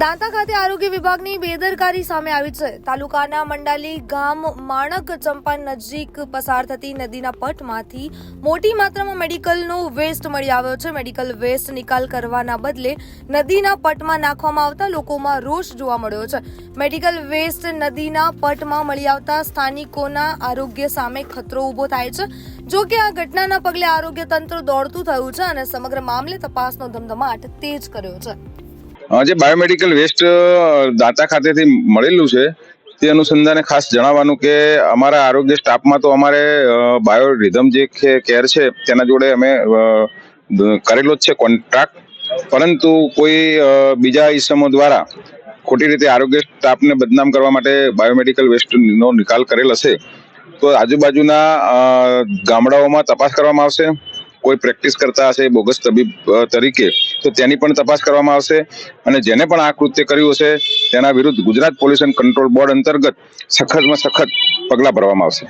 દાંતા ખાતે આરોગ્ય વિભાગની બેદરકારી સામે આવી છે. તાલુકાના મંડાલી ગામ માણક ચંપા નજીક પસાર થતી નદીના પટમાંથી મોટી માત્રામાં મેડિકલનો વેસ્ટ મળી આવ્યો છે. મેડિકલ વેસ્ટ નિકાલ કરવાના બદલે નદીના પટમાં નાખવામાં આવતા લોકોમાં રોષ જોવા મળ્યો છે. મેડિકલ વેસ્ટ નદીના પટમાં મળી આવતા સ્થાનિકોના આરોગ્ય સામે ખતરો ઊભો થાય છે. જો કે આ ઘટનાના પગલે આરોગ્ય તંત્ર દોડતું થયું છે અને સમગ્ર મામલે તપાસનો ધમધમાટ તેજ કર્યો છે. જે બાયોમેડિકલ વેસ્ટ દાતા ખાતેથી મળેલું છે, તે અનુસંધાને ખાસ જણાવવાનું કે અમારા આરોગ્ય સ્ટાફમાં તો અમારે બાયો રિધમ જે કેર છે, તેના જોડે અમે કરેલો જ છે કોન્ટ્રાક્ટ પરંતુ કોઈ બીજા ઈસમો દ્વારા ખોટી રીતે આરોગ્ય સ્ટાફને બદનામ કરવા માટે બાયોમેડિકલ વેસ્ટનો નિકાલ કરેલ હશે, તો આજુબાજુના ગામડાઓમાં તપાસ કરવામાં આવશે. કોઈ પ્રેક્ટિસ કરતા હશે બોગસ તબીબ તરીકે, તો તેની પણ તપાસ કરવામાં આવશે. અને જેને પણ આ કૃત્ય કર્યું હશે, તેના વિરુદ્ધ ગુજરાત પોલ્યુશન કંટ્રોલ બોર્ડ અંતર્ગત સખતમાં સખત પગલાં ભરવામાં આવશે.